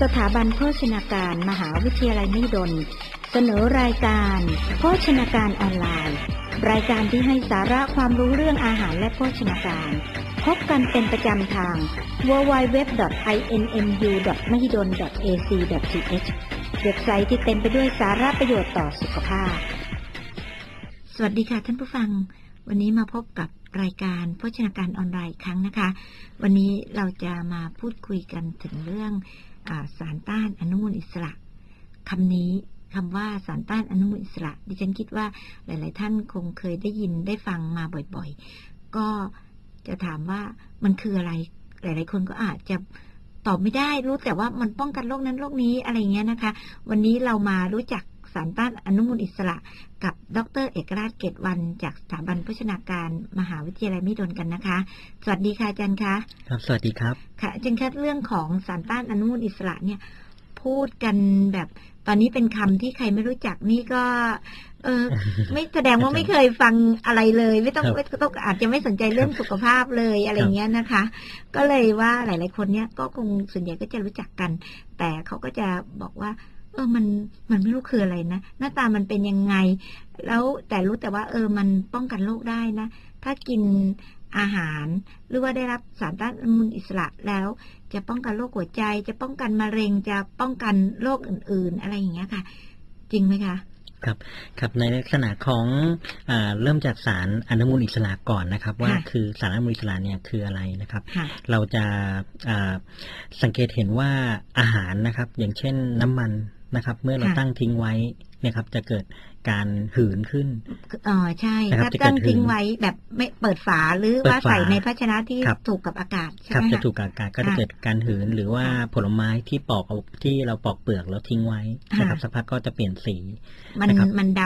สถาบันโภชนาการมหาวิทยาลัยมหิดล เสนอรายการโภชนาการออนไลน์ รายการที่ให้สาระความรู้เรื่องอาหารและโภชนาการ พบกันเป็นประจำทาง www.inmu.mahidol.ac.th เว็บไซต์ที่เต็มไปด้วยสาระประโยชน์ต่อสุขภาพ สวัสดีค่ะท่านผู้ฟัง วันนี้มาพบกับรายการโภชนาการออนไลน์ครั้งนะคะ วันนี้เราจะมาพูดคุยกันถึงเรื่อง สารต้านอนุมูลอิสระคำนี้คำว่าสารต้านอนุมูลอิสระ ดิฉันคิดว่าหลาย ๆ ท่านคงเคยได้ยินได้ฟังมาบ่อย ๆ ก็จะถามว่ามันคืออะไร หลาย ๆ คนก็อาจจะตอบไม่ได้รู้แต่ว่ามันป้องกันโรคนั้นโรคนี้อะไรเงี้ยนะคะ วันนี้เรามารู้จัก สารต้านอนุมูลอิสระ กับดร เอกราชเกตวัน จากสถาบันโภชนาการมหาวิทยาลัยมหิดลกันนะคะ สวัสดีค่ะอาจารย์คะครับสวัสดีครับค่ะอาจารย์คะเรื่องของสารต้านอนุมูลอิสระเนี่ยพูดกันแบบตอนนี้เป็นคำที่ใครไม่รู้จักนี่ก็ เออ ไม่แสดงว่าไม่เคยฟังอะไรเลย ไม่ต้องครับไม่ต้องอาจจะไม่สนใจเรื่องสุขภาพเลยอะไรเงี้ยนะคะ ก็เลยว่าหลาย ๆ คนเนี่ยก็คงส่วนใหญ่ก็จะรู้จักกัน แต่เขาก็จะบอกว่า เออมันมันไม่รู้คืออะไรนะ หน้าตามันเป็นยังไง แล้วแต่รู้แต่ว่า เออมันป้องกันโรคได้นะ ถ้ากินอาหาร หรือว่าได้รับสารต้านอนุมูลอิสระแล้วจะป้องกันโรคหัวใจ จะป้องกันมะเร็งจะป้องกันโรคอื่น ๆ อะไรอย่างเงี้ยค่ะ จริงไหมคะครับในลักษณะของอาเริ่มจากสารอนุมูลอิสระก่อนนะครับ ว่าค่ะคือสารอนุมูลอิสระเนี่ยคืออะไรนะครับค่ะเราจะอ่าสังเกตเห็นว่าอาหารนะครับ อย่างเช่นน้ำมัน นะครับ เมื่อเราค่ะตั้งทิ้งไว้เนี่ยครับ จะเกิดการหืนขึ้นอ๋อใช่นะครับถ้าจะเกิดตั้งทิ้งหืนไว้แบบไม่เปิดฝาหรือเปิดว่าฝาใส่ในภาชนะที่ครับถูกกับอากาศใช่ครับไหมจะคะถูกกับอากาศก็จะค่ะเกิดการหืนหรือว่าค่ะผลไม้ที่ปอกเอาที่เราปอกเปลือกแล้วทิ้งไว้นะครับค่ะสักพักก็จะเปลี่ยนสี มันนะครับมันด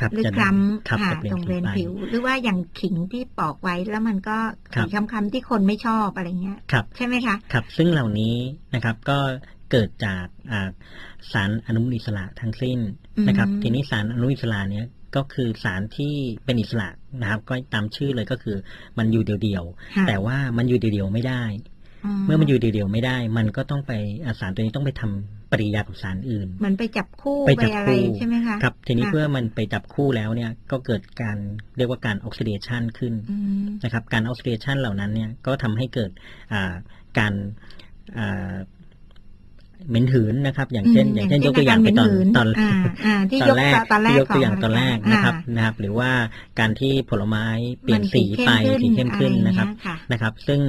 ครับำหรือจะคล้ครับำค่ะจะเปลี่ยตนรงสีเรนไปผิว หรือว่าอย่างขิงที่ปอกไว้แล้วมันก็ครับสีคำๆที่คนไม่ชอบอะไรเงี้ยครับใช่ไหมคะครับ ซึ่งเหล่านี้นะครับก็ เกิดจากอ่าสารอนุมูลอิสระทั้งสิ้นนะครับอืมทีนี้สารอนุมูลอิสระเนี้ยก็คือสารที่เป็นอิสระนะครับ ก็ตามชื่อเลยก็คือมันอยู่เดียวค่ะๆแต่ว่ามันอยู่เดียวๆไม่ได้ เมื่อมันอยู่เดียวๆไม่ได้ มันก็ต้องไปอ่าสารตัวนี้ต้องไปทำปฏิกิริยากับสารอื่นเหมือนไปจับคู่ไปไปจับอะไรคู่ใช่ไหมคะครับ ทีนี้ค่ะเพื่อมันไปจับคู่แล้วเนี่ยก็เกิดการเรียกว่าการออกซิเดชันขึ้นอืมนะครับ การออกซิเดชันเหล่านั้นเนี่ยก็ทำให้เกิดอ่าการอ่า เหม็นหืนนะครับ อย่างเช่นอืมอย่างเช่นอยย่างกตัวอย่างเช่ไปนตอนการเหม็นหืนตอนอ่าอ่าที่ตอยนกแรกตอนแรกที่ยกตัวอย่างของตอนแรกอ่านะครับนะครับ หรือว่าการที่ผลไม้เปลี่ยนมันสีไปเข้มสีเข้มขึ้นอะไรนะครับเงี้ยค่ะนะครับ ซึ่ง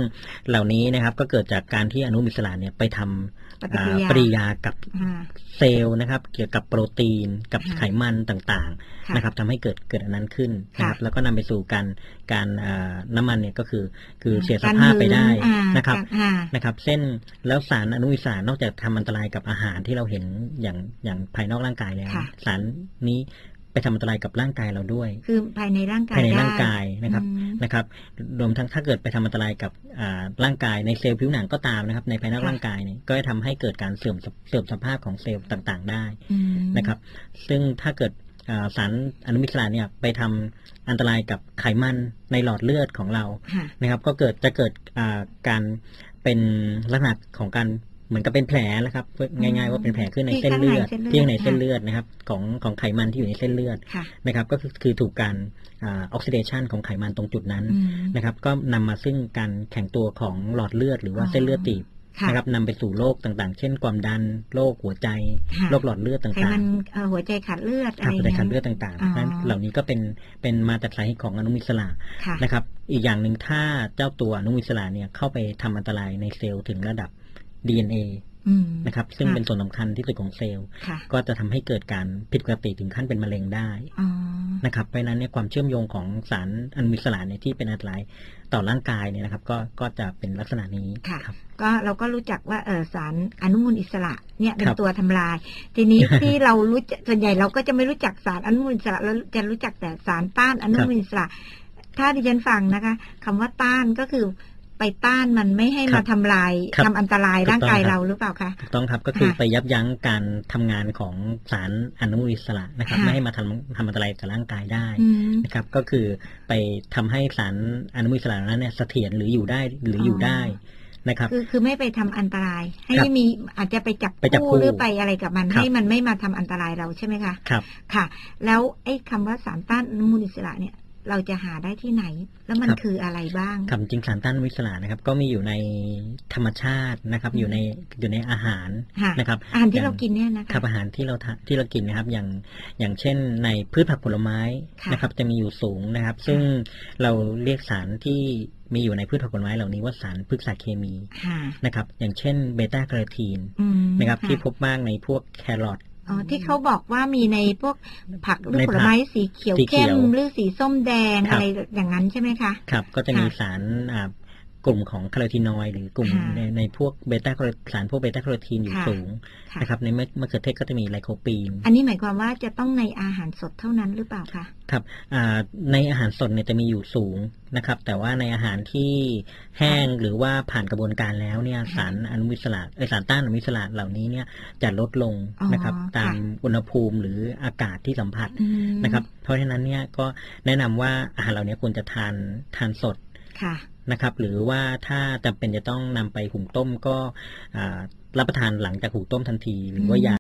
เหล่านี้นะครับก็เกิดจากการที่อนุมูลอิสระเนี่ยไปทำปฏิกิริยาอ่า ปฏิกิริยากับอ่าเซลล์นะครับ เกี่ยวกับโปรตีนกับค่ะไขมันต่างค่ะๆนะครับทำให้เกิดเกิดอันนั้นขึ้นนะครับ แล้วก็นำไปสู่การการอ่าน้ำมันเนี่ยก็คือคือเสียสภาพไปได้อ่านะครับอ่านะครับ เส้นแล้วสารอนุมูลอิสระนอกจากทำอันตรายกับอาหารที่เราเห็นอย่างอย่างภายนอกร่างกายแล้วค่ะสารนี้ ไปทำอันตรายกับร่างกายเราด้วย คือภายในร่างกายภายในได้ร่างกายนะครับอืมนะครับรวมทั้งถ้าเกิดไปทำอันตรายกับอ่าร่างกายในเซลล์ผิวหนังก็ตามนะครับ ในภายนอกค่ะร่างกายเนี่ยก็จะทำให้เกิดการเสื่อมสเสื่อมสภาพของเซลล์ต่างๆ ได้อืมนะครับ ซึ่งถ้าเกิดอ่าสารอนุมูลอิสระเนี่ยไปทำอันตรายกับไขมันในหลอดเลือดของเราค่ะนะครับ ก็เกิดจะเกิดอ่าการเป็นลักษณะของการ เหมือนกับเป็นแผลนะครับง่าย ๆ ว่าเป็นแผลขึ้นในที่เส้นเลือดข้างในเส้นเลือดที่ข้างในเส้นค่ะเลือดนะครับ ของของไขมันที่อยู่ในเส้นเลือดค่ะนะครับ ก็คือคือถูกการออกซิเดชันของไขมันตรงจุดนั้นอืมนะครับ ก็นำมาซึ่งการแข็งตัวของหลอดเลือด หรือว่าอ๋อเส้นเลือดตีบค่ะนะครับนำไปสู่โรคต่างๆ เช่นความดันโรคหัวใจค่ะโรคหลอดเลือดไขต่ามังนเอ่อหัวใจขาดเลือดๆอะครัไรบอย่างในเงี้ยคันเลือดต่างอ๋อๆนั้นเหล่านี้ก็เป็นเป็นมาจากสาเหตุของอนุมูลอิสระค่ะนะครับ อีกอย่างหนึ่งถ้าเจ้าตัวอนุมูลอิสระเนี่ยเข้าไปทำอันตรายในเซลล์ถึงระดับ DNA อืมนะครับ ซึ่งค่ะเป็นส่วนสำคัญที่สุดของเซลล์ค่ะก็จะทำให้เกิดการผิดปกติถึงขั้นเป็นมะเร็งได้อ๋อนะครับ เพราะฉะนั้นเนี่ยความเชื่อมโยงของสารอนุมูลอิสระเนี่ยที่เป็นอันตรายต่อร่างกายเนี่ยนะครับ ก็ก็จะเป็นลักษณะนี้ค่ะครับก็เราก็รู้จักว่าเออสารอนุมูลอิสระเนี่ยเป็นครับตัวทำลาย ทีนี้ที่เรารู้จักส่วนใหญ่เราก็จะไม่รู้จักสารอนุมูลอิสระเราจะรู้จักแต่สารต้านอนุมูลอิสระ ถ้าดิฉันฟังนะคะคำว่าต้านก็คือ ไปต้านมันไม่ให้ครัมาบทำลายครับทำอันตรายถูกต้องร่างกายครับเราหรือเปล่าคะถูกต้องครับก็คือค่ะไปยับยั้งการทำงานของสารอนุมูลอิสระนะครับค่ะไม่ให้มาทำทำอันตรายกับร่างกายได้อืมนะครับก็คือไปทำให้สารอนุมูลอิสระนั้นเนี่ยเสถียรหรืออยู่ได้หรืออยู่อ๋อได้นะครับคือคือไม่ไปทำอันตราย ให้ครับมีอาจจะไปจับไปจับคู่คู่หรือไปอะไรกับมันครับให้มันไม่มาทำอันตรายเราใช่ไหมคะครับค่ะ แล้วไอ้คำว่าสารต้านอนุมูลอิสระเนี่ย เราจะหาได้ที่ไหน แล้วมันครับคืออะไรบ้างคำจริงสารต้านอนุมูลอิสระนะครับ ก็มีอยู่ในธรรมชาตินะครับอืมอยู่ในอยู่ในอาหารค่ะนะครับอาหารที่อย่งเรากินเนี่ยนะคะครับ อาหารที่เราทานที่เรากินนะครับ อย่างอย่างเช่น ในพืชผักผลไม้ค่ะนะครับ จะมีอยู่สูงนะครับ ซึ่งเราเรียกสารที่มีอยู่ในพืชผักผลไม้เหล่านี้ว่าสารพฤกษเคมีค่ะนะครับ อย่างเช่นเบต้าแคโรทีนอืมนะครับ ที่ะพบมากในพวกแครอท อ๋อที่เขาบอกว่ามีในพวกผักหรือในผผักลไม้สีเขียวสีเขีเข้ยวมหรือสีส้มแดงครับอะไรอย่างนั้นใช่ไหมคะ ครับ ก็จะมีค่ะสารอ่า กลุ่มของคาโรทีนอยด์หรือกลุ่มค่ะในในพวกเบต้าสารพวกเบต้าแคโรทีนอยู่ค่ะสูงค่ะนะครับในมะมะเขือเทศก็จะมีไลโคปีน อันนี้หมายความว่าจะต้องในอาหารสดเท่านั้นหรือเปล่าคะครับอ่าในอาหารสดเนี่ยจะมีอยู่สูงนะครับ แต่ว่าในอาหารที่แห้งหรือว่าผ่านกระบวนการแล้วเนี่ยค่ะสารอนุมูลอิสระเอยสารต้านอนุมูลอิสระเหล่านี้เนี่ยจะลดลงอ๋อนะครับตามค่ะอุณหภูมิหรืออากาศที่สัมผัสอืมนะครับ เพราะฉะนั้นเนี่ยก็แนะนำว่าอาหารเหล่านี้ควรจะทานทานสดค่ะ นะครับ หรือว่าถ้าจำเป็นจะต้องนำไปหุงต้มก็รับประทานหลังจากหุงต้มทันทีหรือว่ายา